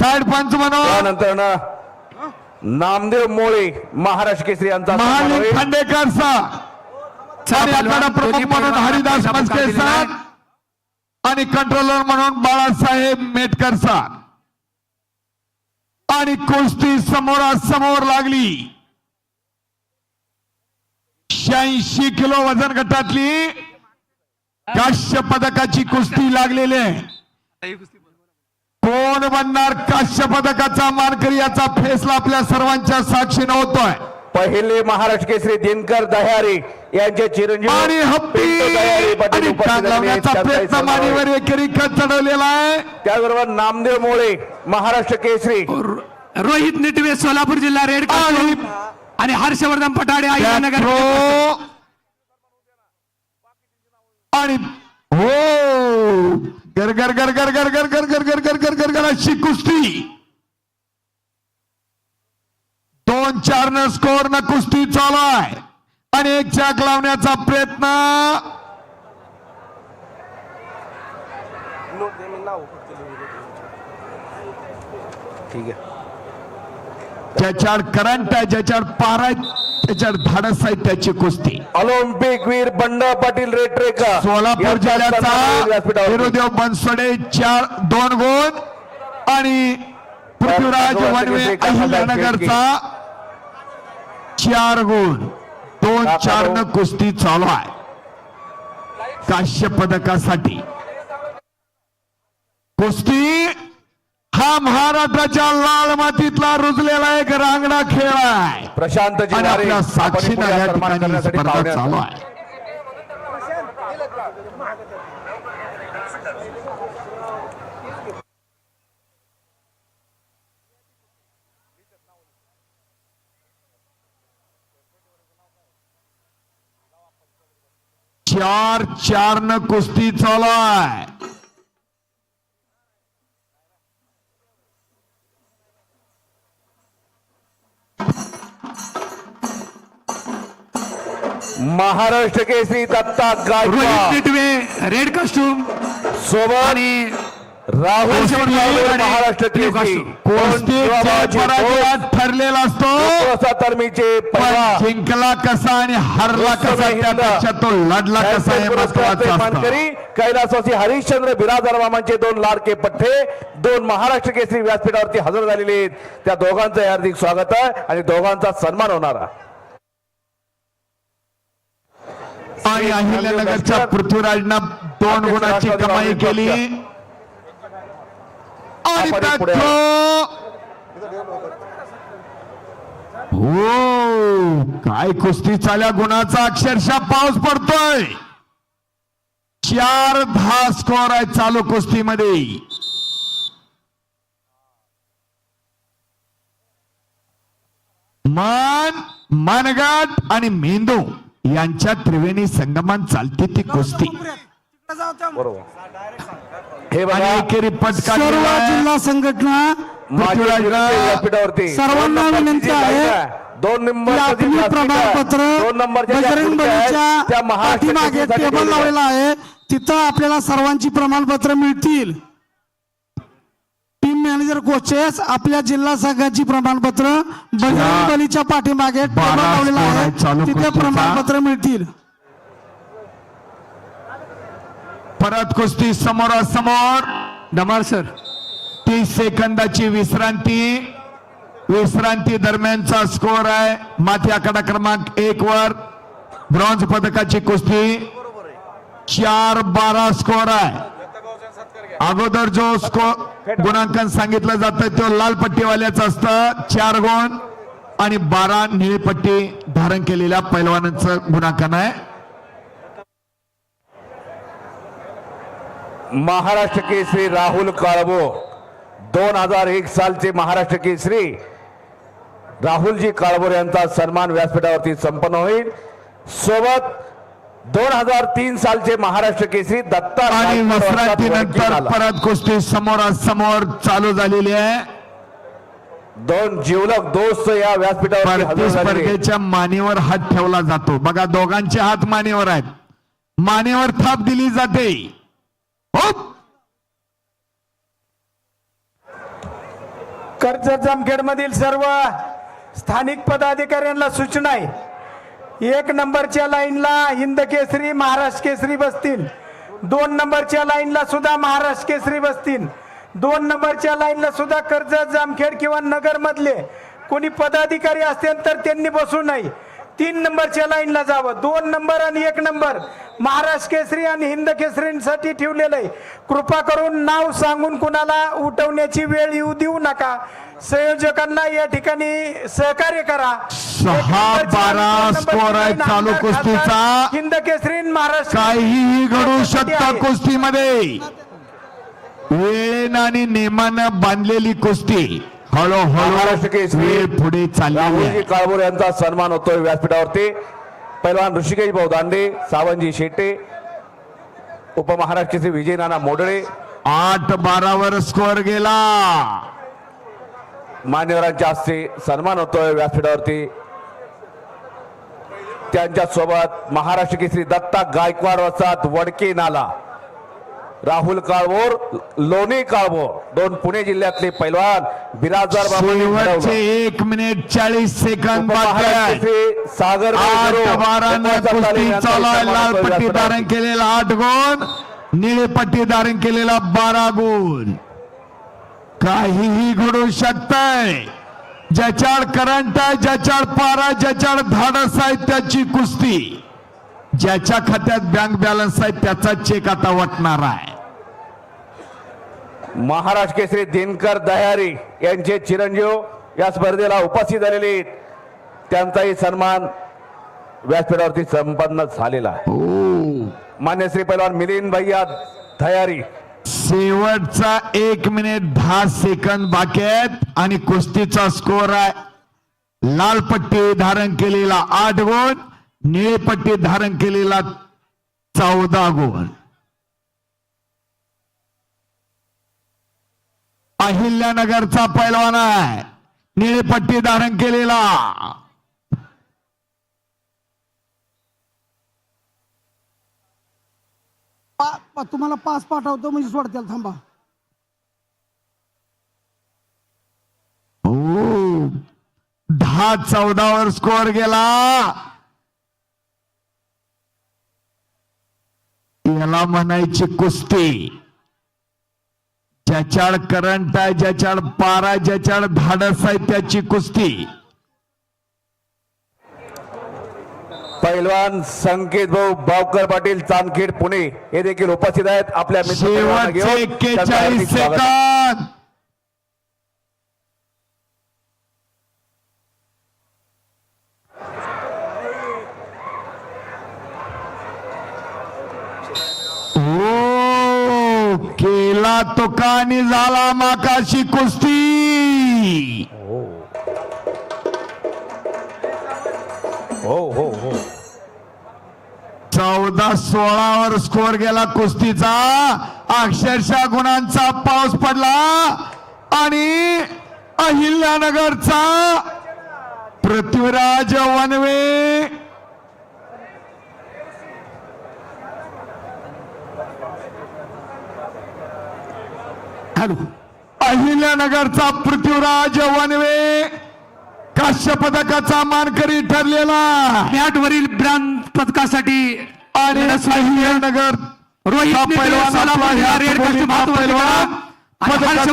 Side पंच म्हणून त्यानंतर ना नामदेव मोळे महाराष्ट्र केसरी यांचा सन्मान होईल. खांडेकर सर आणि आखाडा प्रमुख म्हणून हरिदास मस्के सर आणि कंट्रोलर म्हणून बाळासाहेब मेटकर सर. आणि कुस्ती समोरासमोर लागली. शहाऐंशी किलो वजन गटातली काश्य पदकाची कुस्ती लागलेली आहे. कोण बनणार काश्य पदकाचा मानकरी याचा फेसला आपल्या सर्वांच्या साक्षीनं होतोय पहिले महाराष्ट्र केसरी दिनकर दह्यारे यांचे चिरंजीव आणि हप्पी आणि टांग. लावण्याचा प्रयत्न. मानेवर एकेरी चढवलेला आहे. त्याचबरोबर नामदेव मोळे महाराष्ट्र केसरी. रोहित निटवे सोलापूर जिल्हा रेड आणि आणि हर्षवर्धन पटाडे अहिल्यानगर थ्रो आणि हो. गरगर गरगर गरगर गरगर गरगर गरगर गर अशी कुस्ती दोन चार न स्कोर न कुस्ती चालाय आणि एक चाक लावण्याचा प्रयत्न ठीक आहे ज्याच्यावर करंट आहे ज्याच्यावर पारा आहे त्याच्यावर धाडस आहे त्याची कुस्ती. ऑलिम्पिक वीर बंड पाटील रेटरेकर सोलापूर जिल्ह्याचा. हिरोदेव बनसोडे चार दोन गुण आणि पृथ्वीराज वनवे अहिल्यानगरचा चार गुण दोन चार न कुस्ती चालू आहे. काश्य पदकासाठी. कुस्ती हा महाराष्ट्राच्या लाल मातीतला रुजलेला एक रांगडा खेळ आहे. प्रशांत आणि जिल्हारे आपल्या आपण साक्षीनं पुढे या सन्मान ठिकाणी करण्यासाठी स्पर्धा पाहुणे चालू. आहे. चार चार न कुस्ती चालू आहे. महाराष्ट्र केसरी दत्ता रोहित गायकवाड निटवे रेड कॉस्ट्युम सोबत आणि राहुल आणि महाराष्ट्र केसरी. ठरलेला असतो? तरमीचे पण पैलवान. जिंकला कसा आणि हरला कसा त्यापेक्षा तो लढला कसा हे त्यांचे पुरस्काराचे महत्वाचं असतं. मानकरी कैलासवासी हरिश्चंद्र बिरादर मामांचे दोन लाडके पठ्ठे दोन महाराष्ट्र केसरी व्यासपीठावरती हजर झालेले आहेत. त्या दोघांचं हार्दिक स्वागत आहे आणि दोघांचा सन्मान होणार आहे. आणि अहिल्यानगरच्या पृथ्वीराजनं दोन गुणाची कमाई केली. आणि. हो काय कुस्ती चाल्या गुणाचा अक्षरशः पाऊस पडतोय. चार दहा स्कोर आहे चालू कुस्तीमध्ये. मन मनगट आणि मेंदू. यांच्या त्रिवेणी संगमान चालते ती कुस्ती. बरोबर. हे आणि बघा एकेरी सर्व. जिल्हा संघटना माजी पृथ्वीराजला व्यासपीठावरती सर्वांना विनंती आहे. दोन नंबर आपली प्रमाणपत्र दोन नंबरच्या बजरंग बलीच्या पाठीमागे टेबल. लावलेला आहे. तिथं आपल्याला सर्वांची प्रमाणपत्र मिळतील. मॅनेजर कोचेस आपल्या जिल्हा संघाची प्रमाणपत्र बजरंग बलीच्या पाठीमागे लावलेला आहे तिथे. प्रमाणपत्र मिळतील. परत कुस्ती समोरासमोर. धमाल सर. तीस सेकंदाची विश्रांती. विश्रांती दरम्यानचा स्कोर आहे. माथी आकडा क्रमांक एक वर. ब्रॉन्झ पदकाची कुस्ती. चार बारा स्कोर आहे. अगोदर जो स्कोर गुणांकन सांगितलं जातं तो लाल पट्टीवाल्याचं असतं चार गुण आणि बारा निळी पट्टी धारण केलेल्या पैलवानांचं गुणांकन आहे. महाराष्ट्र केसरी राहुल काळबो दोन हजार एक सालचे महाराष्ट्र केसरी. राहुलजी काळभोर यांचा सन्मान व्यासपीठावरती संपन्न होईल. सोबत दोन हजार तीन सालचे महाराष्ट्र केसरी दत्ता आणि झाला. परत कुस्ती समोरासमोर चालू झालेली आहे. दोन जिवलक दोस्त या व्यासपीठावर. स्पर्धेच्या मानेवर हात ठेवला जातो. बघा दोघांचे हात मानेवर आहेत. मानेवर थाप दिली जाते. हो कर्जत जामखेडमधील सर्व स्थानिक पदाधिकाऱ्यांना सूचना आहे. एक नंबरच्या लाईनला हिंद केसरी महाराष्ट्र केसरी बसतील. दोन नंबरच्या लाईनला सुद्धा महाराष्ट्र केसरी बसतील. दोन नंबरच्या लाईनला सुद्धा कर्जत जामखेड किंवा नगरमधले कोणी पदाधिकारी असतील तर त्यांनी बसू नये. तीन नंबरच्या लाईनला जावं. दोन नंबर आणि एक नंबर. महाराष्ट्र केसरी आणि हिंद केसरीसाठी ठेवलेलं आहे. कृपा करून नाव सांगून कुणाला उठवण्याची वेळ येऊ देऊ नका. संयोजकांना या ठिकाणी सहकार्य करा. सहा बारा स्कोर आहे चालू कुस्तीचा. हिंद केसरी महाराष्ट्र काहीही घडू. शकतं कुस्तीमध्ये. वेळेनं आणि नेमानं बांधलेली कुस्ती. महाराष्ट्र केसरी पुढे राहुलजी काळभोर यांचा सन्मान होतोय व्यासपीठावरती. पैलवान ऋषिकेश भाऊ दांडे सावंतजी शेट्टे उपमहाराष्ट्र केसरी विजय नाना मोडळे. आठ बारावर स्कोर गेला. मान्यवरांच्या हस्ते सन्मान होतोय व्यासपीठावरती. त्यांच्यासोबत महाराष्ट्र केसरी दत्ता गायकवाड वसात वडके नाला. राहुल काळभोर लोणी काळभोर दोन पुणे जिल्ह्यातले पैलवान बिराजदार शेवटचे. एक मिनिट चाळीस सेकंद सागर लाल पट्टी. धारण केलेला आठ गुण निळे पट्टी धारण केलेला बारा गुण काहीही घडू शकतंय. ज्याच्यावर करंट आहे ज्याच्यावर पारा ज्याच्यावर धाडस आहे त्याची कुस्ती. ज्याच्या खात्यात बँक बॅलन्स आहे त्याचा चेक आता वाटणार आहे. महाराष्ट्र केसरी दिनकर दह्यारी यांचे चिरंजीव या स्पर्धेला उपस्थित झालेले. त्यांचाही सन्मान व्यासपीठावरती संपन्न झालेला आहे. हो. मान्य श्री पैलवान मिलिंद भैया दह्यारी शेवटचा एक मिनिट दहा सेकंद बाकी आहेत आणि कुस्तीचा स्कोर आहे. लाल पट्टी धारण केलेला आठ गुण निळे पट्टी धारण केलेला चौदा गुण अहिल्यानगरचा पैलवान आहे. निळे पट्टी धारण केलेला. तुम्हाला पास पाठवतो म्हणजे सोडतील थांबा. हो. दहा चौदावर स्कोअर गेला. याला म्हणायची कुस्ती. ज्याच्याड करंट आहे ज्याच्याड पारा ज्याच्याड धाडस आहे त्याची कुस्ती. पैलवान संकेत भाऊ बावकर पाटील चांदखेड पुणे हे देखील उपस्थित आहेत. आपल्या मित्र शेवटचे एक्केचाळीस. सेकंद. केला तो कानी झाला माकाशी कुस्ती. हो हो हो. चौदा सोळावर स्कोअर गेला कुस्तीचा. अक्षरशः गुणांचा पाऊस पडला आणि अहिल्यानगरचा पृथ्वीराज वनवे हॅलो अहिल्यानगरचा पृथ्वीराज वनवे. काश्य पदकाचा मानकरी ठरलेला. मॅटवरील ब्रांज पदकासाठी आणि. अहिल्यानगर रोहित पैलवान आपला ह्या पैलवान. पदकाचा